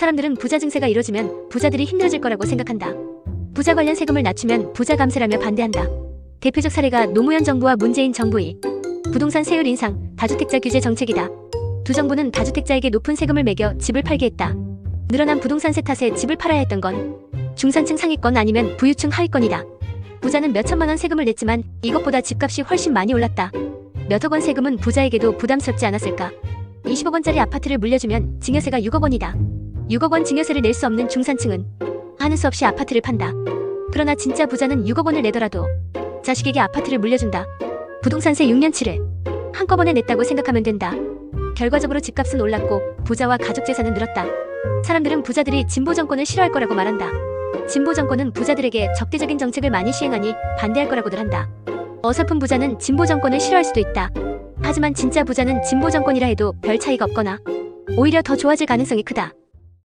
사람들은 부자 증세가 이뤄지면 부자들이 힘들어질 거라고 생각한다. 부자 관련 세금을 낮추면 부자 감세라며 반대한다. 대표적 사례가 노무현 정부와 문재인 정부의 부동산 세율 인상, 다주택자 규제 정책이다. 두 정부는 다주택자에게 높은 세금을 매겨 집을 팔게 했다. 늘어난 부동산 세 탓에 집을 팔아야 했던 건 중산층 상위권 아니면 부유층 하위권이다. 부자는 몇천만 원 세금을 냈지만 이것보다 집값이 훨씬 많이 올랐다. 몇억 원 세금은 부자에게도 부담스럽지 않았을까? 20억 원짜리 아파트를 물려주면 증여세가 6억 원이다. 6억 원 증여세를 낼 수 없는 중산층은 하는 수 없이 아파트를 판다. 그러나 진짜 부자는 6억 원을 내더라도 자식에게 아파트를 물려준다. 부동산세 6년치를 한꺼번에 냈다고 생각하면 된다. 결과적으로 집값은 올랐고 부자와 가족 재산은 늘었다. 사람들은 부자들이 진보 정권을 싫어할 거라고 말한다. 진보 정권은 부자들에게 적대적인 정책을 많이 시행하니 반대할 거라고들 한다. 어설픈 부자는 진보 정권을 싫어할 수도 있다. 하지만 진짜 부자는 진보 정권이라 해도 별 차이가 없거나 오히려 더 좋아질 가능성이 크다.